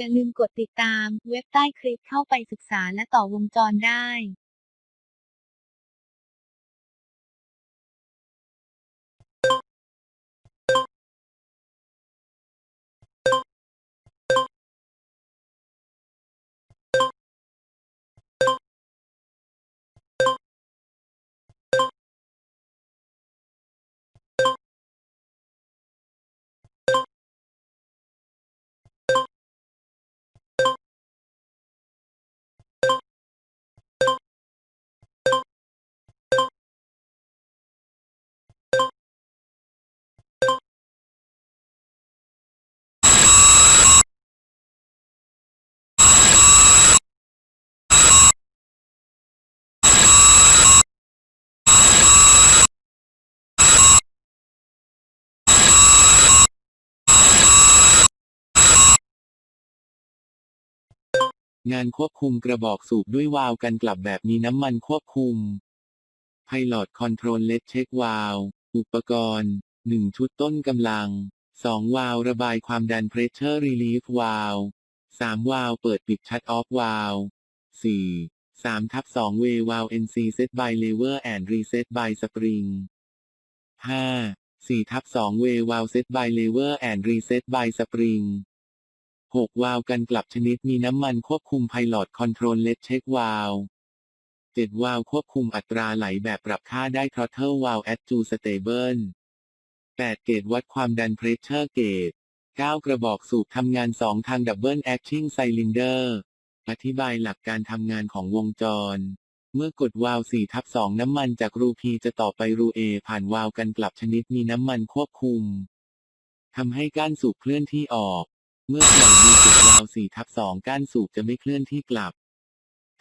อย่าลืมกดติดตาม เว็บใต้คลิปเข้าไปศึกษาและต่อวงจรได้ งานควบคุมกระบอกสูบด้วยวาล์วกันกลับแบบมีน้ำมันควบคุม Pilot Control Let Check Valve อุปกรณ์ 1 ชุดต้นกำลัง 2 วาล์วระบายความดัน Pressure Relief Valve 3 วาล์วเปิดปิด Shut Off Valve 4 3ทับ2 Way Valve NC Set by Lever and Reset by Spring 5 4ทับ2 Way Valve Set by Lever and Reset by Spring 6 วาล์วกันกลับชนิดมีน้ำมันควบคุม Pilot Control Let Check Valve 7วาล์วควบคุมอัตราไหลแบบปรับค่าได้ Throttle Valve Adjust Stable 8เกจวัดความดัน Pressure Gauge 9กระบอกสูบทำงาน 2 ทาง Double Acting Cylinder อธิบายหลักการทำงานของวงจร เมื่อกดวาล์ว4ทับ2น้ำมันจากรู P จะต่อไปรู A ผ่านวาล์วกันกลับชนิดมีน้ำมันควบคุมทำให้ก้านสูบเคลื่อนที่ออก เมื่อปล่อยมีจุดวาล์ว4ทับ2ก้านสูบจะไม่เคลื่อนที่กลับ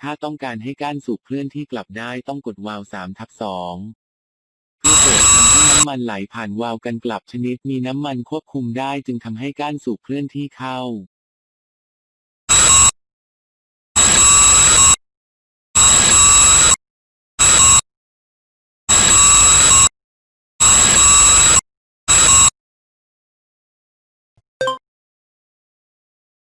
ถ้าต้องการให้ก้านสูบเคลื่อนที่กลับได้ต้องกดวาล์ว3ทับ2เพื่อเปิดทางให้น้ำมันไหลผ่านวาล์วกันกลับชนิดมีน้ำมันควบคุมได้จึงทำให้ก้านสูบเคลื่อนที่เข้า